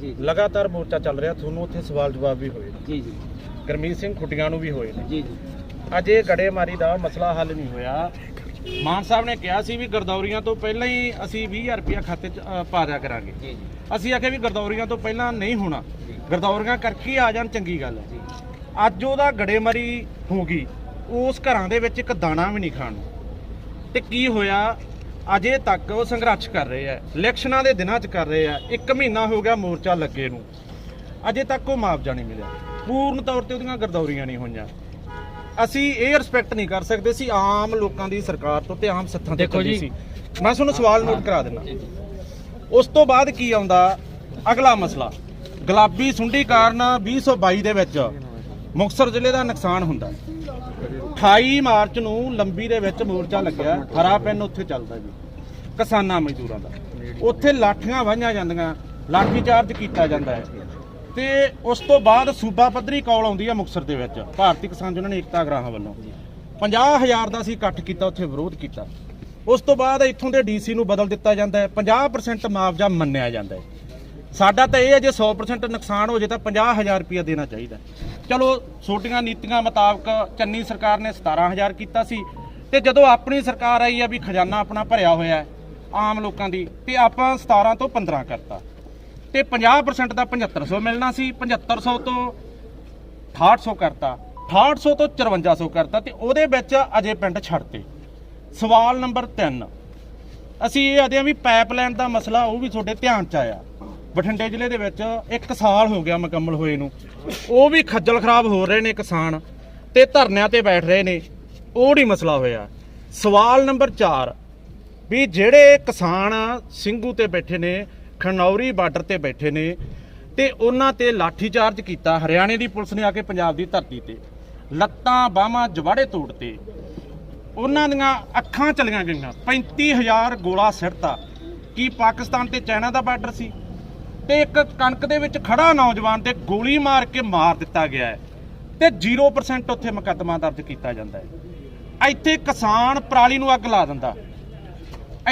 ਜੀ ਲਗਾਤਾਰ ਮੋਰਚਾ ਚੱਲ ਰਿਹਾ ਤੁਹਾਨੂੰ ਉੱਥੇ ਸਵਾਲ ਜਵਾਬ ਵੀ ਹੋਏ ਜੀ ਜੀ। ਗਰਮੀਤ ਸਿੰਘ ਖੁੱਟੀਆਂ ਨੂੰ ਵੀ ਹੋਏ ਨੇ। ਜੀ ਜੀ। ਅੱਜ ਇਹ ਗੜੇਮਾਰੀ ਦਾ ਮਸਲਾ ਹੱਲ ਨਹੀਂ ਹੋਇਆ। ਮਾਨ ਸਾਹਿਬ ਨੇ ਕਿਹਾ ਸੀ ਵੀ ਗਰਦੌਰੀਆਂ ਤੋਂ ਪਹਿਲਾਂ ਹੀ ਅਸੀਂ 20000 ਰੁਪਇਆ ਖਾਤੇ 'ਚ ਅ, ਪਾ ਦਿਆ ਕਰਾਂਗੇ। ਜੀ ਜੀ। ਅਸੀਂ ਆਖਿਆ ਵੀ ਗਰਦੌਰੀਆਂ ਤੋਂ ਪਹਿਲਾਂ ਨਹੀਂ ਹੋਣਾ। ਗਰਦੌਰੀਆਂ ਕਰਕੇ ਹੀ ਆ ਜਾਣ ਚੰਗੀ ਗੱਲ ਹੈ। ਅੱਜ ਉਹਦਾ ਗੜੇਮਾਰੀ ਹੋ ਗਈ ਉਸ ਘਰਾਂ ਦੇ ਵਿੱਚ ਇੱਕ ਦਾਣਾ ਵੀ ਨਹੀਂ ਖਾਣ ਨੂੰ। ਤੇ ਕੀ ਹੋਇਆ? ਅਜੇ ਤੱਕ ਉਹ ਸੰਘਰਸ਼ ਕਰ ਰਹੇ ਆ। ਇਲੈਕਸ਼ਨਾਂ ਦੇ ਦਿਨਾਂ 'ਚ ਕਰ ਰਹੇ ਆ। ਇੱਕ ਮਹੀਨਾ ਹੋ ਗਿਆ ਮੋਰਚਾ ਲੱਗੇ ਨੂੰ। ਅਜੇ ਤੱਕ ਉਹ ਮੁਆਵਜ਼ਾ ਨਹੀਂ ਮਿਲਿਆ। ਪੂਰਨ ਤੌਰ ਤੇ ਉਹਦੀਆਂ ਗਰਦੌਰੀਆਂ ਨਹੀਂ ਹੋਈਆਂ। ਅਸੀਂ ਇਹ ਰਿਸਪੈਕਟ ਨਹੀਂ ਕਰ ਸਕਦੇ ਸੀ ਆਮ ਲੋਕਾਂ ਦੀ ਸਰਕਾਰ ਤੋਂ ਤੇ ਆਮ ਸੱਥਾਂ ਤੇ ਦੇਖੋ ਚੱਲੀ ਜੀ। ਸੀ। ਮੈਂ ਤੁਹਾਨੂੰ ਸਵਾਲ ਨੋਟ ਕਰਾ ਦਿੰਦਾ। ਉਸ ਤੋਂ ਬਾਅਦ ਕੀ ਆਉਂਦਾ? ਅਗਲਾ ਮਸਲਾ। ਗੁਲਾਬੀ ਸੁੰਡੀ ਕਾਰਨ 2022 ਦੇ ਵਿੱਚ ਮੁਕਤਸਰ ਜ਼ਿਲ੍ਹੇ ਦਾ ਨੁਕਸਾਨ ਹੁੰਦਾ। 28 ਮਾਰਚ ਨੂੰ ਲੰਬੀ ਦੇ ਵਿੱਚ ਮੋਰਚਾ ਲੱਗਿਆ। ਹਰਾ ਪੈਨ ਉੱਥੇ ਚੱਲਦਾ ਜੀ। ਕਿਸਾਨਾਂ ਮਜ਼ਦੂਰਾਂ ਦਾ। ਉੱਥੇ ਲਾਠੀਆਂ ਵਾਹੀਆਂ ਜਾਂਦੀਆਂ, ਲਾਠੀ ਚਾਰਜ ਕੀਤਾ ਜਾਂਦਾ ਹੈ। ਤੇ ਉਸ ਤੋਂ ਬਾਅਦ ਸੂਬਾ ਪੱਧਰੀ ਕੌਲ ਆਉਂਦੀ ਹੈ ਮੁਕਤਸਰ ਦੇ ਵਿੱਚ। ਭਾਰਤੀ ਕਿਸਾਨ ਯੂਨੀਅਨ ਏਕਤਾ ਗ੍ਰਾਹਾਂ ਵੱਲੋਂ 50000 ਦਾ ਅਸੀਂ ਇਕੱਠ ਕੀਤਾ, ਉੱਥੇ ਵਿਰੋਧ ਕੀਤਾ। ਉਸ ਤੋਂ ਬਾਅਦ ਇੱਥੋਂ ਦੇ ਡੀਸੀ ਨੂੰ ਬਦਲ ਦਿੱਤਾ ਜਾਂਦਾ ਹੈ। 50% ਮੁਆਵਜ਼ਾ ਮੰਨਿਆ ਜਾਂਦਾ ਹੈ। ਸਾਡਾ ਤਾਂ ਇਹ ਹੈ, ਜੇ 100% ਨੁਕਸਾਨ ਹੋ ਜੇ ਤਾਂ 50000 ਰੁਪਇਆ ਦੇਣਾ ਚਾਹੀਦਾ ਚਲੋ ਛੋਟੀਆਂ ਨੀਤੀਆਂ ਮੁਤਾਬਕ ਚੰਨੀ ਸਰਕਾਰ ਨੇ 17000 ਕੀਤਾ ਸੀ। ਤੇ ਜਦੋਂ ਆਪਣੀ ਸਰਕਾਰ ਆਈ ਆ ਵੀ ਖਜ਼ਾਨਾ ਆਪਣਾ ਭਰਿਆ ਹੋਇਆ ਹੈ ਆਮ ਲੋਕਾਂ ਦੀ ਤੇ ਆਪਾਂ 17 ਤੋਂ 15 ਕਰਤਾ। ਤੇ 50% ਦਾ 7500 ਮਿਲਣਾ ਸੀ 7500 ਤੋਂ 6800 ਕਰਤਾ 6800 ਤੋਂ 5400 ਕਰਤਾ ਤੇ ਉਹਦੇ ਵਿੱਚ ਅਜੇ ਪਿੰਡ ਛੱਡਤੇ। ਸਵਾਲ ਨੰਬਰ 3 ਅਸੀਂ ਇਹ ਆਦੇ ਆ ਵੀ ਪਾਈਪਲਾਈਨ ਦਾ ਮਸਲਾ ਉਹ ਵੀ ਤੁਹਾਡੇ ਧਿਆਨ ਚ ਆਇਆ। ਬਠਿੰਡੇ ਜ਼ਿਲ੍ਹੇ ਦੇ ਵਿੱਚ 1 ਸਾਲ ਹੋ ਗਿਆ ਮੁਕੰਮਲ ਹੋਏ ਨੂੰ। ਉਹ ਵੀ ਖੱਜਲ ਖਰਾਬ ਹੋ ਰਹੇ ਨੇ ਕਿਸਾਨ ਤੇ ਧਰਨਿਆਂ ਤੇ ਬੈਠ ਰਹੇ ਨੇ। ਉਹ ਨਹੀਂ ਮਸਲਾ ਹੋਇਆ। ਸਵਾਲ ਨੰਬਰ 4 ਵੀ ਜਿਹੜੇ ਕਿਸਾਨ ਸਿੰਘੂ ਤੇ ਬੈਠੇ ਨੇ, ਖਨੌਰੀ ਬਾਰਡਰ ਤੇ ਬੈਠੇ ਨੇ, ਤੇ ਉਹਨਾਂ ਤੇ ਲਾਠੀਚਾਰਜ ਕੀਤਾ, ਹਰਿਆਣੇ ਦੀ ਪੁਲਿਸ ਨੇ ਆ ਕੇ ਪੰਜਾਬ ਦੀ ਧਰਤੀ ਤੇ। ਲੱਤਾਂ ਬਾਹਾਂ ਜਵਾੜੇ ਤੋੜਤੇ ਉਹਨਾਂ ਦੀਆਂ ਅੱਖਾਂ ਚਲੀਆਂ ਗਈਆਂ। 35000 ਗੋਲਾ ਸਿੱਟਤਾ ਕੀ ਪਾਕਿਸਤਾਨ ਤੇ ਚਾਈਨਾ ਦਾ ਬਾਰਡਰ ਸੀ? ਤੇ ਇੱਕ ਕਣਕ ਦੇ ਵਿੱਚ ਖੜਾ ਨੌਜਵਾਨ ਤੇ ਗੋਲੀ ਮਾਰ ਕੇ ਮਾਰ ਦਿੱਤਾ ਗਿਆ ਹੈ। ਤੇ 0% ਉੱਥੇ ਮੁਕੱਦਮਾ ਦਰਜ ਕੀਤਾ ਜਾਂਦਾ ਹੈ। ਇੱਥੇ ਕਿਸਾਨ ਪਰਾਲੀ ਨੂੰ ਅੱਗ ਲਾ ਦਿੰਦਾ।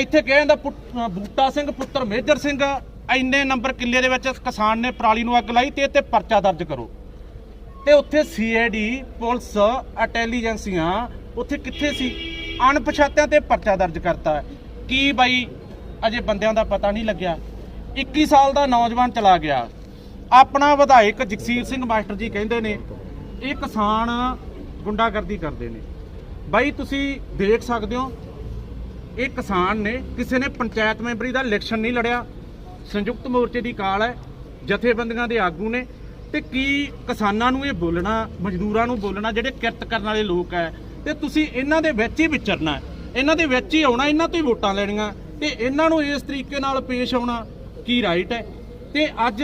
ਇੱਥੇ ਕਿਹਾ ਜਾਂਦਾ ਪੁੱਤ- ਬੂਟਾ ਸਿੰਘ, ਪੁੱਤਰ ਮੇਜਰ ਸਿੰਘ, ਇੰਨੇ ਨੰਬਰ ਕਿੱਲੇ ਦੇ ਵਿੱਚ ਕਿਸਾਨ ਨੇ ਪਰਾਲੀ ਨੂੰ ਅੱਗ ਲਾਈ ਤੇ ਇੱਥੇ ਪਰਚਾ ਦਰਜ ਕਰੋ। ਤੇ ਉੱਥੇ ਸੀਆਈਡੀ ਪੁਲਿਸ, ਇੰਟੈਲੀਜੈਂਸੀਆਂ, ਉੱਥੇ ਕਿੱਥੇ ਸੀ? ਅਣਪਛਾਤਿਆਂ ਤੇ ਪਰਚਾ ਦਰਜ ਕਰਤਾ। ਕੀ ਬਾਈ? ਅਜੇ ਬੰਦਿਆਂ ਦਾ ਪਤਾ ਨਹੀਂ ਲੱਗਿਆ। 21 ਸਾਲ ਦਾ ਨੌਜਵਾਨ ਚਲਾ ਗਿਆ। ਆਪਣਾ ਵਿਧਾਇਕ ਜਗਸੀਰ ਸਿੰਘ ਮਾਸਟਰ ਜੀ ਕਹਿੰਦੇ ਨੇ, ਇਹ ਕਿਸਾਨ ਗੁੰਡਾਗਰਦੀ ਕਰਦੇ ਨੇ। ਬਾਈ, ਤੁਸੀਂ ਦੇਖ ਸਕਦੇ ਹੋ ਇਹ ਕਿਸਾਨ ਨੇ ਕਿਸੇ ਨੇ ਪੰਚਾਇਤ ਮੈਂਬਰੀ ਦਾ ਇਲੈਕਸ਼ਨ ਨਹੀਂ ਲੜਿਆ। ਸੰਯੁਕਤ ਮੋਰਚੇ ਦੀ ਕਾਲ ਹੈ, ਜਥੇਬੰਦੀਆਂ ਦੇ ਆਗੂ ਨੇ। ਤੇ ਕੀ ਕਿਸਾਨਾਂ ਨੂੰ ਇਹ ਬੋਲਣਾ, ਮਜ਼ਦੂਰਾਂ ਨੂੰ ਬੋਲਣਾ, ਜਿਹੜੇ ਕਿਰਤ ਕਰਨ ਵਾਲੇ ਲੋਕ ਹੈ, ਤੇ ਤੁਸੀਂ ਇਹਨਾਂ ਦੇ ਵਿੱਚ ਹੀ ਵਿਚਰਨਾ ਇਹਨਾਂ ਦੇ ਵਿੱਚ ਹੀ ਆਉਣਾ, ਇਹਨਾਂ ਤੋਂ ਹੀ ਵੋਟਾਂ ਲੈਣੀਆਂ। ਤੇ ਇਹਨਾਂ ਨੂੰ ਇਸ ਤਰੀਕੇ ਨਾਲ ਪੇਸ਼ ਆਉਣਾ ਕੀ ਰਾਈਟ ਹੈ? ਤੇ ਅੱਜ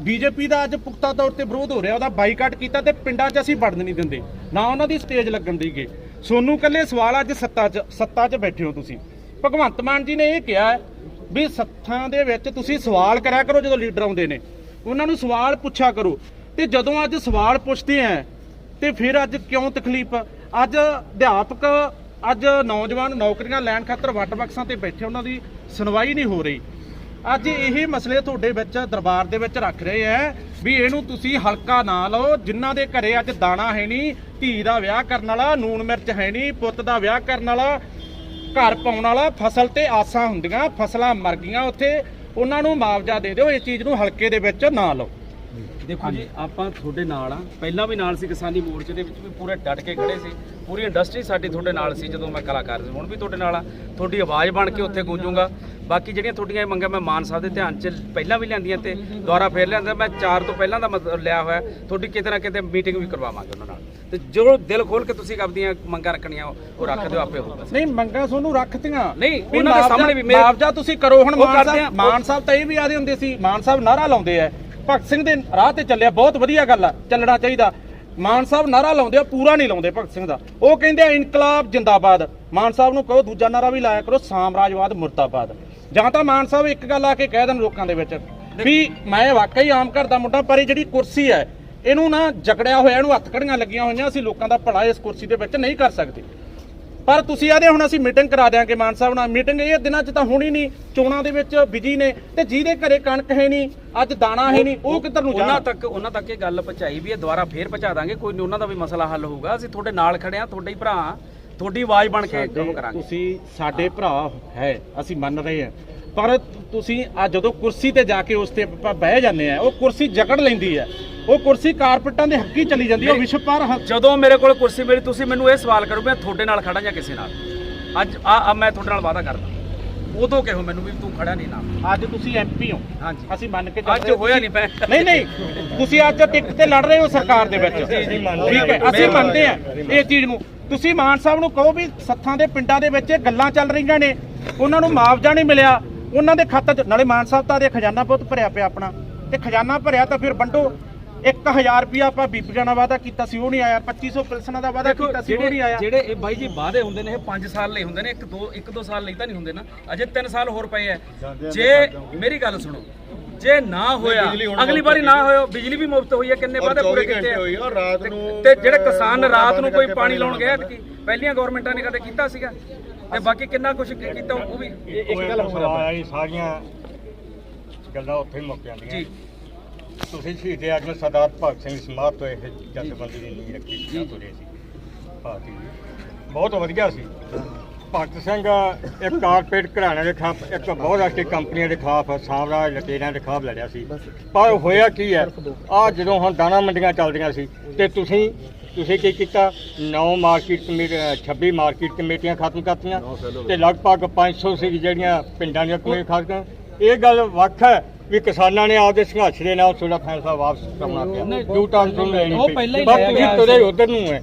ਬੀਜੇਪੀ ਦਾ ਅੱਜ ਪੁਖਤਾ ਤੌਰ ਤੇ ਵਿਰੋਧ ਹੋ ਰਿਹਾ, ਉਹਦਾ ਬਾਈਕਾਟ ਕੀਤਾ ਤੇ ਪਿੰਡਾਂ 'ਚ ਅਸੀਂ ਵੜਨ ਨਹੀਂ ਦਿੰਦੇ। ਨਾ ਉਹਨਾਂ ਦੀ ਸਟੇਜ ਲੱਗਣ ਦੇਗੇ ਸੋਨੂੰ ਕੱਲੇ ਸਵਾਲ ਅੱਜ ਸੱਤਾ 'ਚ ਸੱਤਾ 'ਚ ਬੈਠੇ ਹੋ ਤੁਸੀਂ। ਭਗਵੰਤ ਮਾਨ ਜੀ ਨੇ ਇਹ ਕਿਹਾ ਵੀ ਸੱਥਾਂ ਦੇ ਵਿੱਚ ਤੁਸੀਂ ਸਵਾਲ ਕਰਿਆ ਕਰੋ ਜਦੋਂ ਲੀਡਰ ਆਉਂਦੇ ਨੇ। ਉਹਨਾਂ ਨੂੰ ਸਵਾਲ ਪੁੱਛਿਆ ਕਰੋ। ਤੇ ਜਦੋਂ ਅੱਜ ਸਵਾਲ ਪੁੱਛਦੇ ਆ ਤੇ ਫਿਰ ਅੱਜ ਕਿਉਂ ਤਕਲੀਫ? ਅੱਜ ਅਧਿਆਪਕ, ਅੱਜ ਨੌਜਵਾਨ ਨੌਕਰੀਆਂ ਲੈਣ ਖਾਤਰ ਵੱਟ ਬਕਸਾਂ ਤੇ ਬੈਠੇ, ਉਹਨਾਂ ਦੀ ਸੁਣਵਾਈ ਨਹੀਂ ਹੋ ਰਹੀ। ਅੱਜ ਇਹ ਮਸਲੇ ਤੁਹਾਡੇ ਵਿੱਚ, ਦਰਬਾਰ ਦੇ ਵਿੱਚ ਰੱਖ ਰਹੇ ਐ ਵੀ ਇਹਨੂੰ ਤੁਸੀਂ ਹਲਕਾ ਨਾ ਲਓ। ਜਿਨ੍ਹਾਂ ਦੇ ਘਰੇ ਅੱਜ ਦਾਣਾ ਹੈ ਨਹੀਂ, ਧੀ ਦਾ ਵਿਆਹ ਕਰਨ ਵਾਲਾ ਨੂਨ ਮਿਰਚ ਹੈ ਨਹੀਂ, ਪੁੱਤ ਦਾ ਵਿਆਹ ਕਰਨ ਵਾਲਾ, ਘਰ ਪਾਉਣ ਵਾਲਾ, ਫਸਲ ਤੇ ਆਸਾਂ ਹੁੰਦੀਆਂ, ਫਸਲਾਂ ਮਰ ਗਈਆਂ ਉੱਥੇ। ਉਹਨਾਂ ਨੂੰ ਮੁਆਵਜ਼ਾ ਦੇ ਦਿਓ ਇਸ ਚੀਜ਼ ਨੂੰ ਹਲਕੇ ਦੇ ਵਿੱਚ ਨਾ ਲਓ। ਦੇਖੋ ਜੀ ਆਪਾਂ ਤੁਹਾਡੇ ਨਾਲ ਆ। ਪਹਿਲਾਂ ਵੀ ਨਾਲ ਸੀ ਕਿਸਾਨੀ ਮੋਰਚੇ ਦੇ ਵਿੱਚ ਵੀ ਪੂਰੇ ਡਟ ਕੇ ਖੜੇ ਸੀ। ਪੂਰੀ ਇੰਡਸਟਰੀ ਸਾਡੀ ਤੁਹਾਡੇ ਨਾਲ ਸੀ ਜਦੋਂ ਮੈਂ ਕਲਾਕਾਰ ਸੀ। ਹੁਣ ਵੀ ਤੁਹਾਡੇ ਨਾਲ ਆ। ਤੁਹਾਡੀ ਆਵਾਜ਼ ਬਣ ਕੇ ਉੱਥੇ ਗੂੰਜੂਗਾ। ਬਾਕੀ ਜਿਹੜੀਆਂ ਤੁਹਾਡੀਆਂ ਇਹ ਮੰਗਾਂ ਮੈਂ ਮਾਨ ਸਾਹਿਬ ਦੇ ਧਿਆਨ 'ਚ ਪਹਿਲਾਂ ਵੀ ਲਿਆਂਦੀਆਂ ਤੇ ਦੁਬਾਰਾ ਫੇਰ ਲਿਆਂਦਾ। ਮੈਂ ਚਾਰ ਤੋਂ ਪਹਿਲਾਂ ਦਾ ਮਤਲਬ ਲਿਆ ਹੋਇਆ। ਤੁਹਾਡੀ ਕਿਤੇ ਨਾ ਕਿਤੇ ਮੀਟਿੰਗ ਵੀ ਕਰਵਾਵਾਂਗੇ ਉਹਨਾਂ ਨਾਲ। ਤੇ ਜੋ ਦਿਲ ਖੋਲ ਕੇ ਤੁਸੀਂ ਆਪਦੀਆਂ ਮੰਗਾਂ ਰੱਖਣੀਆਂ ਉਹ ਰੱਖ ਦਿਓ ਆਪੇ ਹੋਊਗਾ। ਨਹੀਂ ਮੰਗਾਂ ਤੁਹਾਨੂੰ ਰੱਖਤੀਆਂ। ਨਹੀਂ, ਉਹਨਾਂ ਦੇ ਸਾਹਮਣੇ ਵੀ ਮੇਰੇ- ਮੁਆਵਜ਼ਾ ਤੁਸੀਂ ਕਰੋ। ਹੁਣ ਉਹ ਮਾਨ ਸਾਹਿਬ ਮਾਨ ਸਾਹਿਬ ਤਾਂ ਇਹ ਵੀ ਆਦੇ ਹੁੰਦੇ ਸੀ ਮਾਨ ਸਾਹਿਬ ਨਾਰਾ ਲਾਉਂਦੇ ਆ। ਭਗਤ ਸਿੰਘ ਦੇ ਰਾਹ ਤੇ ਚੱਲਿਆ ਬਹੁਤ ਵਧੀਆ ਗੱਲ ਆ ਚੱਲਣਾ ਚਾਹੀਦਾ। ਮਾਨ ਸਾਹਿਬ ਨਾਰਾ ਲਾਉਂਦੇ ਆ ਪੂਰਾ ਨਹੀਂ ਲਾਉਂਦੇ ਭਗਤ ਸਿੰਘ ਦਾ। ਉਹ ਕਹਿੰਦੇ ਆ ਇਨਕਲਾਬ ਜਿੰਦਾਬਾਦ। ਮਾਨ ਸਾਹਿਬ ਨੂੰ ਕਹੋ ਦੂਜਾ ਨਾਰਾ ਵੀ ਲਾਇਆ ਕਰੋ ਸਾਮਰਾਜਵਾਦ ਮੁਰਦਾਬਾਦ। ਜਾਂ ਤਾਂ ਮਾਨ ਸਾਹਿਬ ਇੱਕ ਗੱਲ ਆ ਕੇ ਕਹਿ ਦੇਣ ਲੋਕਾਂ ਦੇ ਵਿੱਚ ਵੀ ਮੈਂ ਵਾਕਈ ਆਮ ਘਰ ਦਾ ਮੁੰਡਾ ਪਰ ਇਹ ਜਿਹੜੀ ਕੁਰਸੀ ਹੈ ਇਹਨੂੰ ਨਾ ਜਕੜਿਆ ਹੋਇਆ ਇਹਨੂੰ ਹੱਥ ਕੜੀਆਂ ਲੱਗੀਆਂ ਹੋਈਆਂ ਅਸੀਂ ਲੋਕਾਂ ਦਾ ਭਲਾ ਇਸ ਕੁਰਸੀ ਦੇ ਵਿੱਚ ਨਹੀਂ ਕਰ ਸਕਦੇ। ਪਰ ਤੁਸੀਂ ਆਦੇ ਹੁਣ ਅਸੀਂ ਮੀਟਿੰਗ ਕਰਾ ਦਿਆਂਗੇ ਮਾਨ ਸਾਹਿਬ ਨਾਲ। ਮੀਟਿੰਗ ਇਹ ਦਿਨਾਂ 'ਚ ਤਾਂ ਹੋਣੀ ਨਹੀਂ ਚੋਣਾਂ ਦੇ ਵਿੱਚ ਬਿਜ਼ੀ ਨੇ ਤੇ ਜਿਹਦੇ ਘਰੇ ਕਣਕ ਹੈ ਨਹੀਂ ਅੱਜ ਦਾਣਾ ਹੈ ਨਹੀਂ ਉਹ ਕਿੱਧਰ ਨੂੰ ਉਹਨਾਂ ਜਾਣਾ? ਤੱਕ ਉਹਨਾਂ ਤੱਕ ਇਹ ਗੱਲ ਪਹੁੰਚਾਈ ਵੀ ਇਹ ਦੁਬਾਰਾ ਫੇਰ ਪਹੁੰਚਾ ਦਾਂਗੇ ਕੋਈ ਨਹੀਂ ਉਹਨਾਂ ਦਾ ਵੀ ਮਸਲਾ ਹੱਲ ਹੋਊਗਾ। ਅਸੀਂ ਤੁਹਾਡੇ ਨਾਲ ਖੜੇ ਆ ਤੁਹਾਡੇ ਹੀ ਭਰਾ ਤੁਹਾਡੀ ਆਵਾਜ਼ ਬਣ ਕੇ ਕੰਮ ਕਰਾਂਗੇ। ਤੁਸੀਂ ਸਾਡੇ ਭਰਾ ਹੈ ਅਸੀਂ ਮੰਨ ਰਹੇ ਹਾਂ। ਪਰ ਤੁਸੀਂ ਆ ਜਦੋਂ ਕੁਰਸੀ ਤੇ ਜਾ ਕੇ ਉਸ ਤੇ ਆਪਾਂ ਬਹਿ ਜਾਂਦੇ ਆ ਉਹ ਕੁਰਸੀ ਜਕੜ ਲੈਂਦੀ ਹੈ। ਉਹ ਕੁਰਸੀ ਕਾਰਪੇਟਾਂ ਦੇ ਹੱਕੀ ਚਲੀ ਜਾਂਦੀ ਹੈ ਉਹ ਵਿਸ਼ਵ ਪਰ ਜਦੋਂ ਮੇਰੇ ਕੋਲ ਕੁਰਸੀ ਮੇਰੀ ਤੁਸੀਂ ਮੈਨੂੰ ਇਹ ਸਵਾਲ ਕਰੋ ਮੈਂ ਤੁਹਾਡੇ ਨਾਲ ਖੜਾ ਜਾਂ ਕਿਸੇ ਨਾਲ। ਅੱਜ ਆ ਮੈਂ ਤੁਹਾਡੇ ਨਾਲ ਵਾਅਦਾ ਕਰਦਾ। ਉਦੋਂ ਕਹੋ ਮੈਨੂੰ ਵੀ ਤੂੰ ਖੜਾ ਨਹੀਂ ਨਾ। ਅੱਜ ਤੁਸੀਂ ਐਮਪੀ ਹੋ। ਹਾਂਜੀ। ਅਸੀਂ ਮੰਨ ਕੇ ਅੱਜ ਚੱਲਦੇ ਹਾਂ ਹੋਇਆ ਨਹੀਂ ਪੈ ਨਹੀਂ ਨਹੀਂ ਤੁਸੀਂ ਅੱਜ ਟਿਕਟ ਤੇ ਲੜ ਰਹੇ ਹੋ ਸਰਕਾਰ ਦੇ ਵਿੱਚ। ਠੀਕ ਹੈ ਅਸੀਂ ਮੰਨਦੇ ਆ ਇਹ ਚੀਜ਼ ਨੂੰ। ਤੁਸੀਂ ਮਾਨ ਸਾਹਿਬ ਨੂੰ ਕਹੋ ਵੀ ਸੱਥਾਂ ਦੇ ਪਿੰਡਾਂ ਦੇ ਵਿੱਚ ਇਹ ਗੱਲਾਂ ਚੱਲ ਰਹੀਆਂ ਨੇ। ਉਹਨਾਂ ਨੂੰ ਮੁਆਵਜ਼ਾ ਨਹੀਂ ਮਿਲਿਆ। ਉਹਨਾਂ ਦੇ ਖਾਤੇ 'ਚ ਨਾਲੇ ਮਾਨ ਸਾਹਿਬ ਤਾਂ ਦੇ ਖਜ਼ਾਨਾ ਬਹੁਤ ਭਰਿਆ ਪਿਆ ਆਪਣਾ। ਤੇ ਖਜ਼ਾਨਾ ਭਰਿਆ ਤਾਂ ਫਿਰ ਵੰਡੋ। 1000 ਰੁਪਿਆ ਆਪਾਂ ਬੀਬੀਆਂ ਨਾਲ ਵਾਅਦਾ ਕੀਤਾ ਸੀ ਉਹ ਨਹੀਂ ਆਇਆ। 2500 ਪਿਲਸਨਾਂ ਦਾ ਵਾਅਦਾ ਕੀਤਾ ਸੀ ਉਹ ਨਹੀਂ ਆਇਆ। ਜਿਹੜੇ ਇਹ ਬਾਈ ਜੀ ਵਾਅਦੇ ਹੁੰਦੇ ਨੇ ਇਹ 5 ਸਾਲ ਲਈ ਹੁੰਦੇ ਨੇ ਇੱਕ ਦੋ ਇੱਕ ਦੋ ਸਾਲ ਲਈ ਤਾਂ ਨਹੀਂ ਹੁੰਦੇ ਨਾ। ਅਜੇ 3 ਸਾਲ ਹੋਰ ਪਏ ਐ। ਜੇ ਮੇਰੀ ਗੱਲ ਸੁਣੋ ਜੇ ਨਾ ਹੋਇਆ ਅਗਲੀ ਵਾਰੀ ਨਾ ਹੋਇਆ ਬਿਜਲੀ ਵੀ ਮੁਫਤ ਹੋਈ ਹੈ ਕਿੰਨੇ ਵਾਅਦੇ ਪੂਰੇ ਕੀਤੇ ਆ ਰਾਤ ਤੇ- ਨੂੰ ਤੇ ਜਿਹੜੇ ਕਿਸਾਨ ਰਾਤ ਨੂੰ ਕੋਈ ਪਾਣੀ ਲਾਉਣ ਗਏ ਕਿ ਪਹਿਲੀਆਂ ਗਵਰਨਮੈਂਟਾਂ ਨੇ ਕਦੇ ਕੀਤਾ ਸੀਗਾ? ਤੇ ਬਾਕੀ ਕਿੰਨਾ ਕੁਝ ਕੀਤਾ ਉਹ ਵੀ ਇੱਕ ਗੱਲ ਹੋਰ ਸਾਰੀਆਂ ਗੱਲਾਂ ਉੱਥੇ ਹੀ ਮੁੱਕ ਜਾਂਦੀਆਂ। ਜੀ। ਤੁਸੀਂ ਸ਼ਹੀਦ ਆਜਮ ਸਰਦਾਰ ਭਗਤ ਸਿੰਘ ਸਮਾਧ ਤੋਂ ਇਹ ਜਥੇਬੰਦੀ ਦੀ ਨੀਂਹ ਰੱਖੀ ਸੀ ਤੁਰੇ ਸੀ, ਭਾਰਤੀ ਜੀ। ਬਹੁਤ ਵਧੀਆ ਸੀ। ਭਗਤ ਸਿੰਘ ਇੱਕ ਕਾਰਪੋਰੇਟ ਘਰਾਣੇ ਦੇ ਖਿਲਾਫ, ਇੱਕ ਬਹੁਰਾਸ਼ਟਰੀ ਕੰਪਨੀਆਂ ਦੇ ਖਿਲਾਫ ਸਾਮਰਾਜ ਲਟੇਰਿਆਂ ਦੇ ਖਿਲਾਫ ਲੜਿਆ ਸੀ। ਪਰ ਹੋਇਆ ਕੀ ਹੈ? ਆ ਜਦੋਂ ਹੁਣ ਦਾਣਾ ਮੰਡੀਆਂ ਚੱਲਦੀਆਂ ਸੀ, ਤੇ ਤੁਸੀਂ ਤੁਸੀਂ ਕੀ ਕੀਤਾ? ਨੌ ਮਾਰਕੀਟ ਕਮੇਟੀ 26 ਮਾਰਕੀਟ ਕਮੇਟੀਆਂ ਖਤਮ ਕਰਤੀਆਂ, ਤੇ ਲਗਭਗ 500 ਸੀ ਜਿਹੜੀਆਂ ਪਿੰਡਾਂ ਦੀਆਂ ਕਮੇਟੀਆਂ ਖਤਮ ਇਹ ਗੱਲ ਵੱਖ ਹੈ। ਵੀ ਕਿਸਾਨਾਂ ਨੇ ਆਪਦੇ ਸੰਘਰਸ਼ ਦੇ ਨਾਲ ਤੁਹਾਡਾ ਫੈਸਲਾ ਵਾਪਸ ਕਰਨਾ ਪਿਆ ਨਹੀਂ, ਟਰਨ ਤੋਂ ਲੈਣੀ ਉਹ ਪਈ। ਪਹਿਲਾਂ ਹੀ ਪਰ ਲਿਆ ਤੁਸੀਂ ਗਿਆ ਤੁਰੇ ਸੀ। ਉਧਰ ਨੂੰ ਹੈ